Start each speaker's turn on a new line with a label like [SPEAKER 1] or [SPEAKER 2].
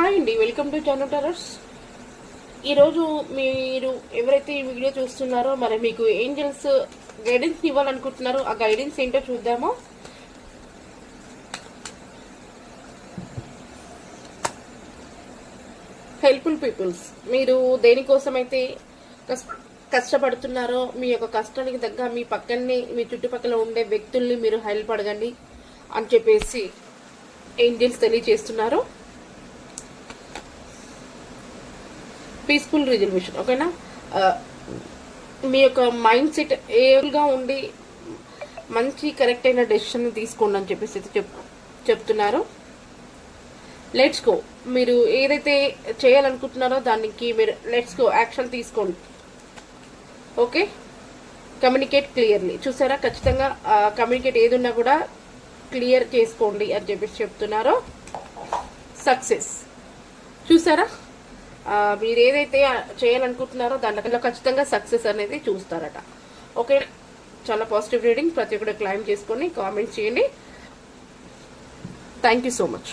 [SPEAKER 1] Hi అండి welcome to Janu టరర్స్ ఈరోజు మీరు ఎవరైతే ఈ వీడియో చూస్తున్నారో మరి మీకు ఏంజల్స్ గైడెన్స్ ఇవ్వాలనుకుంటున్నారో ఆ గైడెన్స్ ఏంటో చూద్దాము. హెల్ప్ఫుల్ పీపుల్స్ మీరు దేనికోసమైతే కస్- కష్టపడుతున్నారో మీ యొక్క కష్టానికి తగ్గ మీ పక్కనే మీ చుట్టుపక్కల ఉండే వ్యక్తుల్ని మీరు హెల్ప్ అడగండి అని చెప్పేసి ఏంజల్స్ తెలియజేస్తున్నారు. పీస్ఫుల్ రిజల్యూషన్ ఓకేనా మీ యొక్క మైండ్ సెట్ ఏగా ఉండి మంచి కరెక్ట్ అయిన డెసిషన్ తీసుకోండి అని చెప్పేసి అయితే చెప్ చెప్తున్నారు. లెట్స్ గో మీరు ఏదైతే చేయాలనుకుంటున్నారో దానికి మీరు లెట్స్ గో యాక్షన్ తీసుకోండి. ఓకే కమ్యూనికేట్ క్లియర్లీ చూసారా? ఖచ్చితంగా కమ్యూనికేట్ ఏది ఉన్నా కూడా క్లియర్ చేసుకోండి అని చెప్పేసి చెప్తున్నారు. సక్సెస్ చూసారా? మీరు ఏదైతే చేయాలనుకుంటున్నారో దాంట్లో ఖచ్చితంగా సక్సెస్ అనేది చూస్తారట. ఓకే చాలా పాజిటివ్ రీడింగ్ ప్రతి ఒక్కరు క్లైమ్ చేసుకొని కామెంట్ చేయండి. Thank you so much